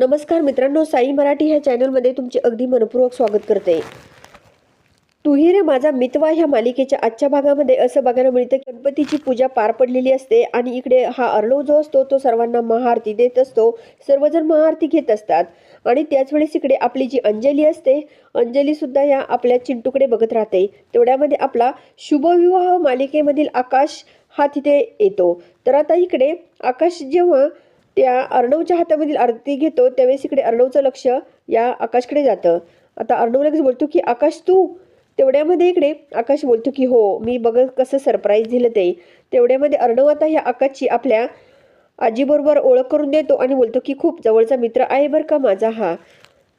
नमस्कार मित्रांनो साई मराठी ह्या चॅनलमध्ये तुमचे अगदी मनपूर्वक स्वागत करते. तुही रे माझा मितवा ह्या मालिकेच्या आजच्या भागामध्ये असं बघायला मिळतं गणपतीची पूजा पार पडलेली असते आणि इकडे हा अर्णव जो असतो तो सर्वांना महाआरती देत असतो सर्वजण महाआरती घेत असतात. आणि त्याच वेळेस इकडे आपली जी अंजली असते अंजलीसुद्धा ह्या या आपल्या चिंटूकडे बघत राहते. तेवढ्यामध्ये आपला शुभविवाह मालिकेमधील आकाश हा तिथे येतो. तर आता इकडे आकाश जेव्हा त्या अर्णवच्या हातामधील आरती घेतो त्यावेळेस इकडे अर्णवचं लक्ष या आकाशकडे जातं. आता अर्णव लगेच बोलतो की आकाश तू? तेवढ्यामध्ये इकडे आकाश बोलतो की हो मी बघत कसं सरप्राईज दिलं ते. तेवढ्यामध्ये अर्णव आता ह्या आकाशची आपल्या आजीबरोबर ओळख करून देतो आणि बोलतो की खूप जवळचा मित्र आहे बरं का माझा हा.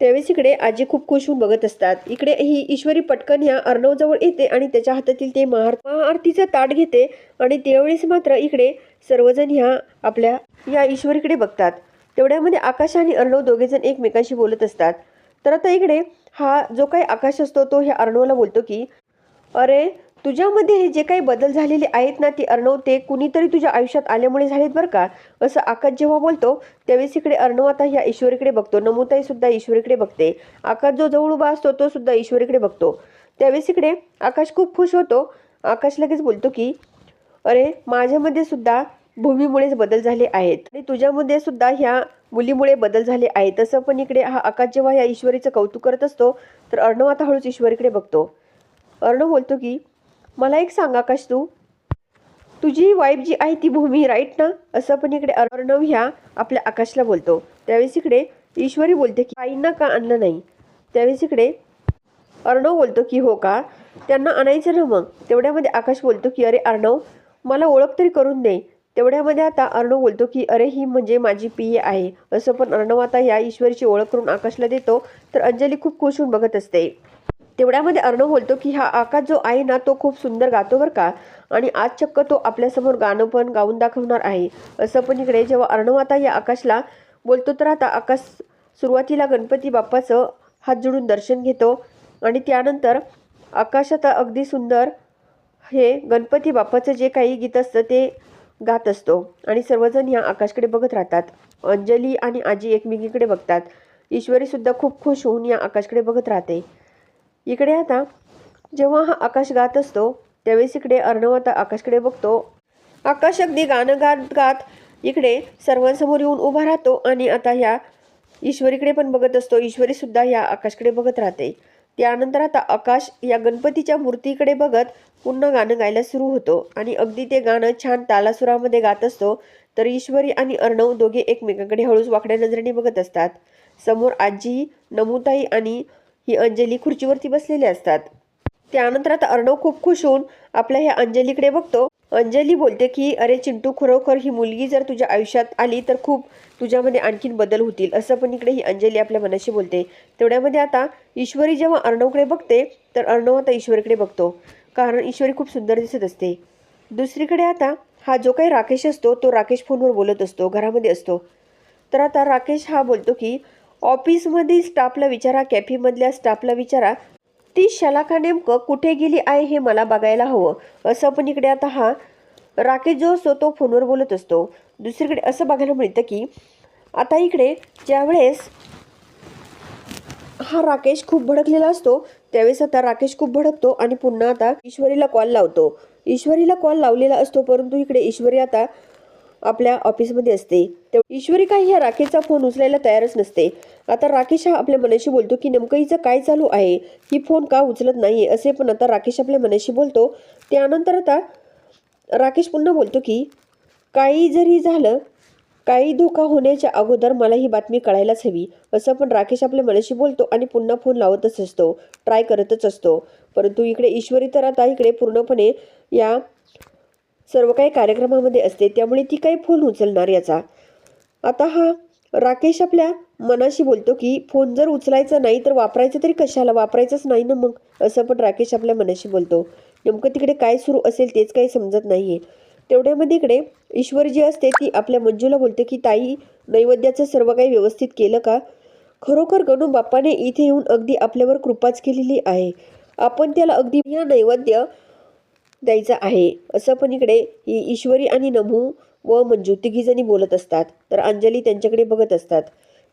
त्यावेळेस इकडे आजी खूप खुश होऊन बघत असतात. इकडे ही ईश्वरी पटकन ह्या अर्णवजवळ येते आणि त्याच्या हातातील ते महार महाआरतीचं ताट घेते आणि त्यावेळेस मात्र इकडे सर्वजण ह्या आपल्या या ईश्वरीकडे बघतात. तेवढ्यामध्ये आकाश आणि अर्णव दोघेजण एकमेकांशी बोलत असतात. तर आता इकडे हा जो काही आकाश असतो तो ह्या अर्णवला बोलतो की अरे तुझ्यामध्ये हे जे काही बदल झालेले आहेत ना ते अर्णव ते कुणीतरी तुझ्या आयुष्यात आल्यामुळे झालेत बरं का? असं आकाश जेव्हा बोलतो त्यावेळेस इकडे अर्णव आता ह्या ईश्वरीकडे बघतो. नमुताई सुद्धा ईश्वरीकडे बघते. आकाश जो जवळ उभा असतो तो सुद्धा ईश्वरीकडे बघतो. त्यावेळेस इकडे आकाश खूप खुश होतो. आकाश लगेच बोलतो की अरे माझ्यामध्ये सुद्धा भूमीमुळेच बदल झाले आहेत. आणि तुझ्यामध्ये सुद्धा ह्या मुलीमुळे बदल झाले आहेत. तसं पण इकडे हा आकाश जेव्हा या ईश्वरीचं कौतुक करत असतो तर अर्णव आता हळूच ईश्वरीकडे बघतो. अर्णव बोलतो की मला एक सांग आकाश तू तुझी वाईफ जी आहे ती भूमी राईट ना? असं पण इकडे अर्णव ह्या आपल्या आकाशला बोलतो. त्यावेळेस इकडे ईश्वरी बोलते की आईंना का आणलं नाही? त्यावेळेस इकडे अर्णव बोलतो की हो का? त्यांना आणायचं ना मग? तेवढ्यामध्ये आकाश बोलतो की अरे अर्णव मला ओळख तरी करून दे. तेवढ्यामध्ये आता अर्णव बोलतो की अरे ही म्हणजे माझी पिय आहे. असं पण अर्णव आता या ईश्वरीची ओळख करून आकाशला देतो. तर अंजली खूप खुश होऊन बघत असते. तेवढ्यामध्ये अर्णव बोलतो की हा आकाश जो आहे ना तो खूप सुंदर गातो बरं का? आणि आज चक्क तो आपल्यासमोर गाणं पण गाऊन दाखवणार आहे. असं पण इकडे जेव्हा अर्णव आता या आकाशला बोलतो तर आता आकाश सुरुवातीला गणपती बाप्पाचं हात जोडून दर्शन घेतो. आणि त्यानंतर आकाश आता अगदी सुंदर हे गणपती बाप्पाचं जे काही गीत असतं ते गात असतो. आणि सर्वजण या आकाशकडे बघत राहतात. अंजली आणि आजी एकमेकीकडे बघतात. ईश्वरीसुद्धा खूप खुश होऊन या आकाशकडे बघत राहते. इकडे आता जेव्हा हा आकाश गात असतो त्यावेळेस इकडे अर्णव आता आकाशकडे बघतो. आकाश अगदी गाणं गात गात इकडे सर्वांसमोर येऊन उभा राहतो आणि आता ह्या ईश्वरीकडे पण बघत असतो. ईश्वरी सुद्धा ह्या आकाशकडे बघत राहते. त्यानंतर आता आकाश या गणपतीच्या मूर्तीकडे बघत पुन्हा गाणं गायला सुरू होतो आणि अगदी ते गाणं छान तालासुरामध्ये गात असतो. तर ईश्वरी आणि अर्णव दोघे एकमेकांकडे हळूच वाकड्या नजरेने बघत असतात. समोर आजी नमुताई आणि ही अंजली खुर्चीवरती बसलेली असतात. त्यानंतर आता अर्णव खूप खुश होऊन आपल्या ह्या अंजलीकडे बघतो. अंजली बोलते की अरे चिंटू खरोखर ही मुलगी जर तुझ्या आयुष्यात आली तर खूप तुझ्यामध्ये आणखीन बदल होतील. असं पण इकडे ही अंजली आपल्या मनाशी बोलते. तेवढ्यामध्ये आता ईश्वरी जेव्हा अर्णवकडे बघते तर अर्णव आता ईश्वरीकडे बघतो. कारण ईश्वरी खूप सुंदर दिसत असते. दुसरीकडे आता हा जो काही राकेश असतो तो राकेश फोनवर बोलत असतो घरामध्ये असतो. तर आता राकेश हा बोलतो की ऑफिसमधील स्टाफला विचारा कॅफेमधल्या स्टाफला विचारा. ती शलाखा नेमकं कुठे गेली आहे हे मला बघायला हवं. असं पण इकडे आता हा राकेश जो असतो तो फोनवर बोलत असतो. दुसरीकडे असं बघायला मिळतं की आता इकडे ज्यावेळेस हा राकेश खूप भडकलेला असतो त्यावेळेस आता राकेश खूप भडकतो आणि पुन्हा आता ईश्वरीला कॉल लावतो. ईश्वरीला कॉल लावलेला असतो परंतु इकडे ईश्वरी आता आपल्या ऑफिसमध्ये असते. तेव्हा ईश्वरी काही ह्या राकेशचा फोन उचलायला तयारच नसते. आता राकेश हा आपल्या मनाशी बोलतो की नेमकं हिचं काय चालू आहे? ही फोन का उचलत नाहीये? असे पण आता राकेश आपल्या मनाशी बोलतो. त्यानंतर आता राकेश पुन्हा बोलतो की काही जरी झालं काही धोका होण्याच्या अगोदर मला ही बातमी कळायलाच हवी. असं पण राकेश आपल्या मनाशी बोलतो आणि पुन्हा फोन लावतच असतो. ट्राय करतच असतो. परंतु इकडे ईश्वरी तर आता इकडे पूर्णपणे या सर्व काही कार्यक्रमामध्ये असते त्यामुळे ती काही फोन उचलणार याचा. आता हा राकेश आपल्या मनाशी बोलतो की फोन जर उचलायचा नाही तर वापरायचं तरी कशाला? वापरायचंच नाही ना मग? असं पण राकेश आपल्या मनाशी बोलतो. नेमकं तिकडे काय सुरू असेल तेच काही समजत नाहीये. तेवढ्यामध्ये इकडे ईश्वर जी असते ती आपल्या मंजूला बोलते की ताई नैवेद्याचं सर्व काही व्यवस्थित केलं का? खरोखर गणू बाप्पाने इथे येऊन अगदी आपल्यावर कृपाच केलेली आहे. आपण त्याला अगदी या नैवेद्य द्यायचा आहे. असं पण इकडे ही ईश्वरी आणि नमू व मंजू तिघीजणी बोलत असतात. तर अंजली त्यांच्याकडे बघत असतात.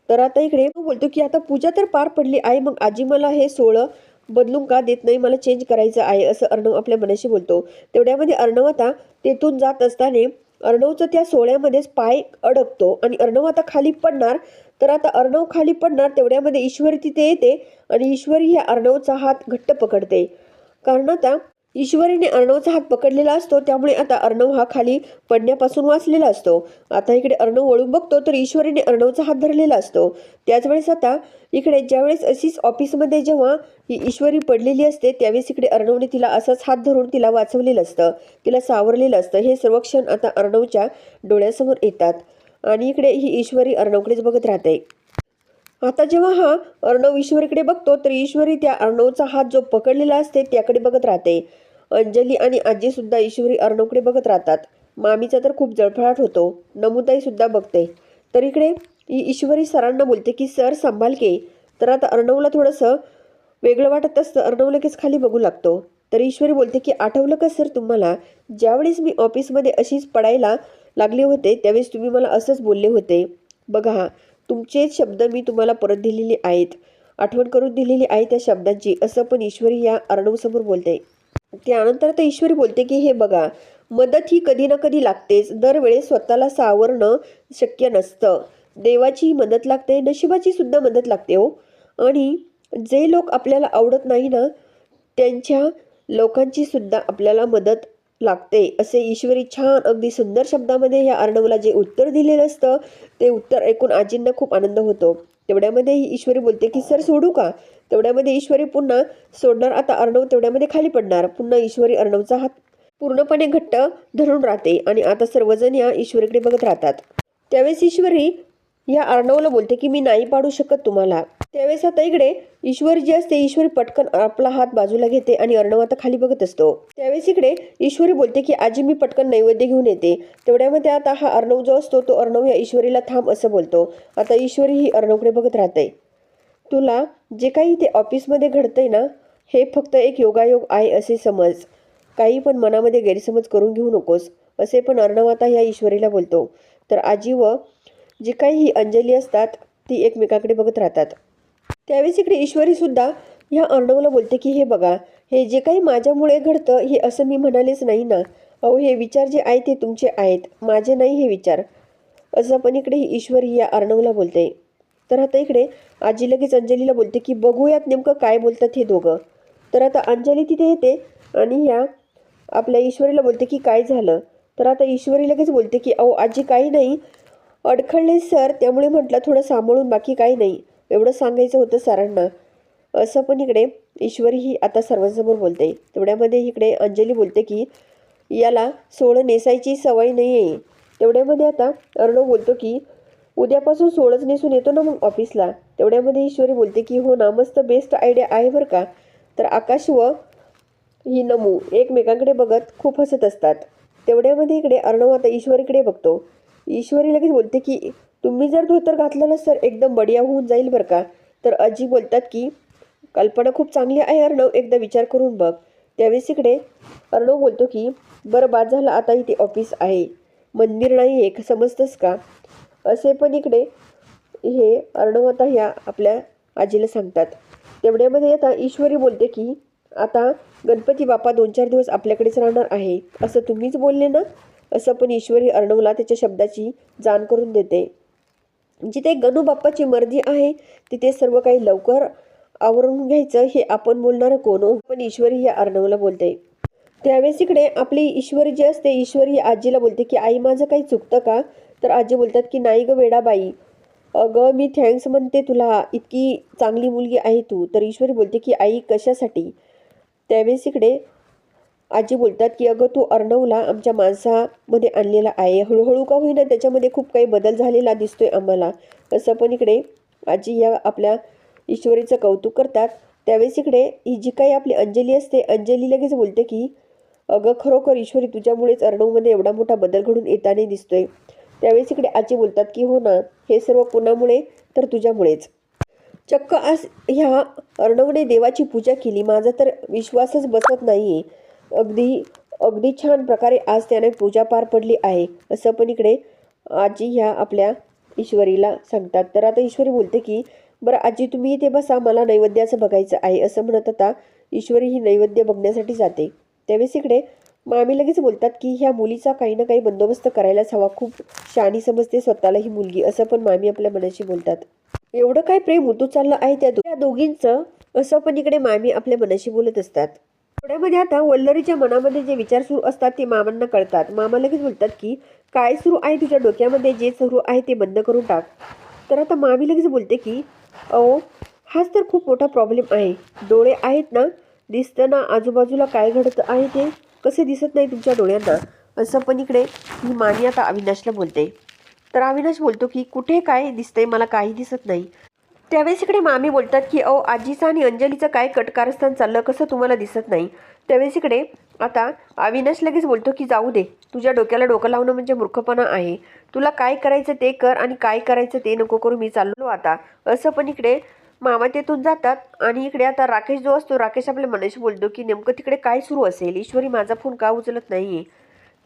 तर आता इकडे बोलतो की आता पूजा तर पार पडली आहे मग आजी मला हे सोळं बदलून का देत नाही? मला चेंज करायचं आहे असं अर्णव आपल्या मनाशी बोलतो. तेवढ्यामध्ये अर्णव आता तेथून जात असताना अर्णवचं त्या सोहळ्यामध्येच पाय अडकतो आणि अर्णव आता खाली पडणार. तर आता अर्णव खाली पडणार तेवढ्यामध्ये ईश्वरी तिथे येते आणि ईश्वरी ह्या अर्णवचा हात घट्ट पकडते. कारण आता ईश्वरीने अर्णवचा हात पकडलेला असतो त्यामुळे आता अर्णव हा खाली पडण्यापासून वाचलेला असतो. आता इकडे अर्णव वळून बघतो तर ईश्वरीने अर्णवचा हात धरलेला असतो. त्याच वेळेस आता इकडे ज्यावेळेस अशीच ऑफिसमध्ये जेव्हा ही ईश्वरी पडलेली असते त्यावेळेस इकडे अर्णवने तिला असाच हात धरून तिला वाचवलेलं असतं तिला सावरलेलं असतं. हे सर्व क्षण आता अर्णवच्या डोळ्यासमोर येतात. आणि इकडे ही ईश्वरी अर्णवकडेच बघत राहते. आता जेव्हा हा अर्णव ईश्वरीकडे बघतो तर ईश्वरी त्या अर्णवचा हात जो पकडलेला असते त्याकडे बघत राहते. अंजली आणि आजी सुद्धा ईश्वरी अर्णवकडे बघत राहतात. मामीचा तर खूप जळफळाट होतो. नमुताई सुद्धा बघते. तर इकडे ईश्वरी सरांना बोलते की सर सांभाळ के. तर आता अर्णवला थोडंसं वेगळं वाटत असतं. अर्णव लगेच खाली बघू लागतो. तर ईश्वरी बोलते की आठवलं का सर तुम्हाला? ज्यावेळेस मी ऑफिसमध्ये अशीच पडायला लागले होते त्यावेळेस तुम्ही मला असंच बोलले होते. बघा तुमचेच शब्द मी तुम्हाला परत दिलेले आहेत. आठवण करून दिलेली आहे त्या शब्दांची. असं पण ईश्वरी या अर्णवसमोर बोलते. त्यानंतर तर ईश्वरी बोलते की हे बघा मदत ही कधी ना कधी लागतेच. दरवेळेस स्वतःला सावरणं शक्य नसतं. देवाची मदत लागते नशिबाची सुद्धा मदत लागते हो. आणि जे लोक आपल्याला आवडत नाही ना त्यांच्या लोकांची सुद्धा आपल्याला मदत लागते. असे ईश्वरी छान अगदी सुंदर शब्दामध्ये या अर्णवला जे उत्तर दिलेलं असतं ते उत्तर ऐकून आजींना खूप आनंद होतो. तेवढ्यामध्ये ही ईश्वरी बोलते की सर सोडू का? तेवढ्यामध्ये ईश्वरी पुन्हा सोडणार आता अर्णव तेवढ्यामध्ये खाली पडणार. पुन्हा ईश्वरी अर्णवचा हात पूर्णपणे घट्ट धरून राहते आणि आता सर्वजण या ईश्वरीकडे बघत राहतात. त्यावेळेस ईश्वरी या अर्णवला बोलते की मी नाही पाडू शकत तुम्हाला. त्यावेळेस आता इकडे ईश्वर जी असते ईश्वरी पटकन आपला हात बाजूला घेते आणि अर्णव आता खाली बघत असतो. त्यावेळेस इकडे ईश्वरी बोलते की आजी मी पटकन नैवेद्य घेऊन येते. तेवढ्यामध्ये आता हा अर्णव जो असतो तो अर्णव या ईश्वरीला थांब असं बोलतो. आता ईश्वरी ही अर्णवकडे बघत राहते तुला जे काही ते ऑफिसमध्ये घडतंय ना हे फक्त एक योगायोग आहे असे समज. काही पण मनामध्ये गैरसमज करून घेऊ नकोस असे पण अर्णव आता या ईश्वरीला बोलतो. तर आजी व जी काही ही अंजली असतात ती एकमेकाकडे बघत राहतात. त्यावेळेस इकडे ईश्वरीसुद्धा ह्या अर्णवला बोलते की हे बघा हे जे काही माझ्यामुळे घडतं हे असं मी म्हणालेच नाही ना. अहो हे विचार जे आहेत ते तुमचे आहेत. माझे नाही हे विचार. असं पण इकडे ही ईश्वरी या अर्णवला बोलते. तर आता इकडे आजी लगेच अंजलीला बोलते की बघूयात नेमकं काय बोलतात हे दोघं. तर आता अंजली तिथे येते आणि ह्या आपल्या ईश्वरीला बोलते की काय झालं? तर आता ईश्वरी लगेच बोलते की अहो आजी काही नाही. अडखळले सर. त्यामुळे म्हटलं थोडं सांभाळून बाकी काही नाही. एवढं सांगायचं होतं सरांना. असं पण इकडे ईश्वरी ही आता सर्वांसमोर बोलते. तेवढ्यामध्ये इकडे अंजली बोलते की याला सोळं नेसायची सवय नाही आहे तेवढ्यामध्ये आता अर्णव बोलतो की उद्यापासून सोळंच नेसून येतो ना मग ऑफिसला. तेवढ्यामध्ये ईश्वरी बोलते की हो ना मस्त बेस्ट आयडिया आहे बरं का. तर आकाश व ही नमू एकमेकांकडे बघत खूप हसत असतात. तेवढ्यामध्ये इकडे अर्णव आता ईश्वरीकडे बघतो. ईश्वरी लगेच बोलते की तुम्ही जर धोतर घातलं ना सर एकदम बढिया होऊन जाईल बरं का. तर आजी बोलतात की कल्पना खूप चांगली आहे अर्णव. एकदा विचार करून बघ. त्यावेळेस इकडे अर्णव बोलतो की बरं बाद झालं. आता इथे ऑफिस आहे. मंदिर नाही आहे. समजतंस का? असे पण इकडे हे अर्णव आता ह्या आपल्या आजीला सांगतात. तेवढ्यामध्ये आता ईश्वरी बोलते की आता गणपती बाप्पा दोन चार दिवस आपल्याकडेच राहणार आहे. असं तुम्हीच बोलले ना? असं पण ईश्वरी अर्णवला त्याच्या शब्दाची जाण करून देते. जिथे गणू बाप्पाची मर्जी आहे तिथे सर्व काही लवकर आवरून घ्यायचं हे आपण बोलणारं कोण? पण ईश्वरी या अर्णवला बोलते. त्यावेळेस इकडे आपली ईश्वरी जी असते ईश्वरी ही आजीला बोलते की आई माझं काही चुकतं का? तर आजी बोलतात की नाही ग वेडाबाई. अगं मी थँक्स म्हणते तुला. इतकी चांगली मुलगी आहे तू. तर ईश्वरी बोलते की आई कशासाठी? त्यावेळेस इकडे आजी बोलतात की अगं तू अर्णवला आमच्या माणसामध्ये आणलेला आहे. हळूहळू का होईना त्याच्यामध्ये खूप काही बदल झालेला दिसतोय आम्हाला. तसं पण इकडे आजी या आपल्या ईश्वरीचं कौतुक करतात. त्यावेळेस इकडे ही जी काही आपली अंजली असते अंजली लगेच बोलते की अगं खरोखर ईश्वरी तुझ्यामुळेच अर्णवमध्ये एवढा मोठा बदल घडून येताना दिसतोय. त्यावेळेस इकडे आजी बोलतात की हो ना हे सर्व कुणामुळे? तर तुझ्यामुळेच. चक्क आज ह्या अर्णवने देवाची पूजा केली. माझा तर विश्वासच बसत नाही अगदी अगदी छान प्रकारे आज त्याने पूजा पार पडली आहे असं पण इकडे आजी ह्या आपल्या ईश्वरीला सांगतात. तर आता ईश्वरी बोलते की बरं आजी तुम्ही इथे बसा मला नैवेद्याचं बघायचं आहे असं म्हणत आता ईश्वरी ही नैवेद्य बघण्यासाठी जाते. त्यावेळेस इकडे मामी लगेच बोलतात की ह्या मुलीचा काही ना काही बंदोबस्त करायलाच हवा खूप शाणी समजते स्वतःला ही मुलगी असं पण मामी आपल्या मनाशी बोलतात. एवढं काय प्रेम उतू चाललं आहे त्या त्या दोघींचं असं पण इकडे मामी आपल्या मनाशी बोलत असतात. थोड्यामध्ये आता वल्लरीच्या मनामध्ये जे विचार सुरू असतात ते मामांना कळतात. मामा लगेच बोलतात की काय सुरू आहे तुझ्या डोक्यामध्ये? जे सुरू आहे ते बंद करून टाक. तर आता मामी लगेच बोलते की अहो हाच तर खूप मोठा प्रॉब्लेम आहे. डोळे आहेत ना दिसतं ना आजूबाजूला काय घडतं आहे ते? कसे दिसत नाही तुमच्या डोळ्यांना? असं पण इकडे ही मामी आता अविनाशला बोलते. तर अविनाश बोलतो की कुठे काय दिसतंय? मला काही दिसत नाही. त्यावेळेस इकडे मामी बोलतात की अहो आजीचं आणि अंजलीचं काय कटकारस्थान चाललं कसं तुम्हाला दिसत नाही? त्यावेळेस इकडे आता अविनाश लगेच बोलतो की जाऊ दे तुझ्या डोक्याला डोकं लावणं म्हणजे मूर्खपणा आहे. तुला काय करायचं ते कर आणि काय करायचं ते नको करू मी चाललो आता. असं पण इकडे मामा तेथून जातात आणि इकडे आता राकेश जो असतो राकेश आपल्या मनाशी बोलतो की नेमकं तिकडे काय सुरू असेल? ईश्वरी माझा फोन का उचलत नाही आहे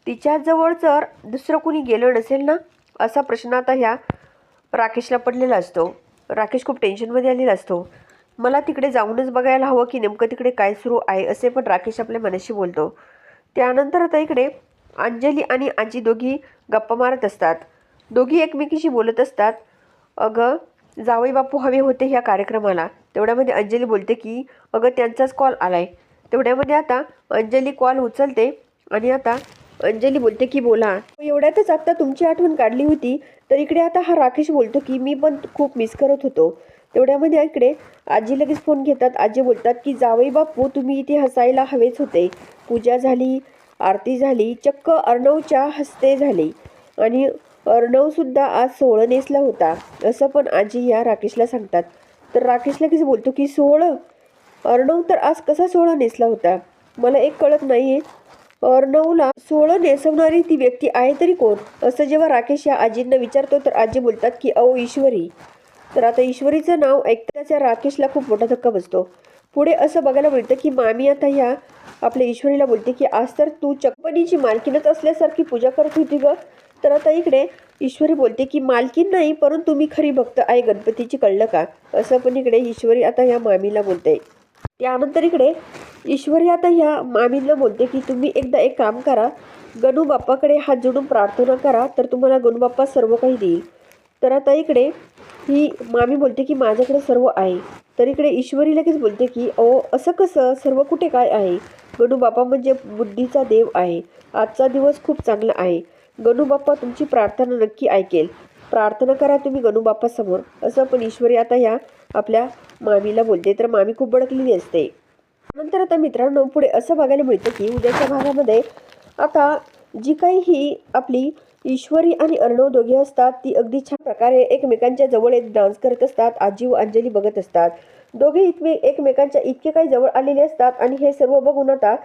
तिच्याजवळ जर दुसरं कोणी गेलं नसेल ना? असा प्रश्न आता ह्या राकेशला पडलेला असतो. राकेश खूप टेन्शनमध्ये आलेला असतो. मला तिकडे जाऊनच बघायला हवं की नेमकं तिकडे काय सुरू आहे असे पण राकेश आपल्या मनाशी बोलतो. त्यानंतर आता इकडे अंजली आणि आजी दोघी गप्पा मारत असतात. दोघी एकमेकीशी बोलत असतात. अगं जावई बापू हवे होते ह्या कार्यक्रमाला. तेवढ्यामध्ये अंजली बोलते की अगं त्यांचाच कॉल आलाय. तेवढ्यामध्ये आता अंजली कॉल उचलते आणि आता अंजली बोलते की बोला. एवढ्यातच आता तुमची आठवण काढली होती तर इकडे आता हा राकेश बोलतो की मी पण खूप मिस करत होतो. तेवढ्यामध्ये इकडे आजी लगेच फोन घेतात. आजी बोलतात की जावई बापू तुम्ही इथे हसायला हवेच होते. पूजा झाली आरती झाली चक्क अर्णवच्या हस्ते झाली. आणि अर्णवसुद्धा आज सोहळं नेसला होता. असं पण आजी या राकेशला सांगतात. तर राकेश लगेच बोलतो की सोहळं अर्णव तर आज कसा सोहळा नेसला होता? मला एक कळत नाही आहे अर्णवला सोहळं नेसवणारी ती व्यक्ती आहे तरी कोण? असं जेव्हा राकेश या आजींना विचारतो तर आजी बोलतात की अहो ईश्वरी. तर आता ईश्वरीचं नाव ऐकताच या राकेशला खूप मोठा धक्का बसतो. पुढे असं बघायला मिळतं की मामी आता ह्या आपल्या ईश्वरीला बोलते की आज तर तू चकपणीची मालकीनच असल्यासारखी पूजा करत होती ग. तर आता इकडे ईश्वरी बोलते की मालकीन नाही परंतु मी खरी भक्त आहे गणपतीची कळलं का? असं पण इकडे ईश्वरी आता ह्या मामीला बोलते. त्यानंतर इकडे ईश्वरी आता ह्या मामींना बोलते की तुम्ही एकदा एक काम करा. गणू बाप्पाकडे हात जोडून प्रार्थना करा तर तुम्हाला गणूबाप्पा सर्व काही देईल. तर आता इकडे ही मामी बोलते की माझ्याकडे सर्व आहे. तर इकडे ईश्वरी लगेच बोलते की ओ असं कसं? सर्व कुठे काय आहे? गणू बाप्पा म्हणजे बुद्धीचा देव आहे. आजचा दिवस खूप चांगला आहे. गणू बाप्पा तुमची प्रार्थना नक्की ऐकेल. प्रार्थना करा तुम्ही गणूबाप्पासमोर असं पण ईश्वरी आता ह्या आपल्या मामीला बोलते. तर मामी खूप भडकलेली असते. नंतर आता मित्रांनो पुढे असं बघायला मिळतं की उद्याच्या भागामध्ये आता जी काही ही आपली ईश्वरी आणि अर्णव दोघे असतात ती अगदी छान प्रकारे एकमेकांच्या जवळ एक डान्स करत असतात आजी व अंजली बघत असतात. दोघे इतके एकमेकांच्या इतके काही जवळ आलेले असतात आणि हे सर्व बघून आता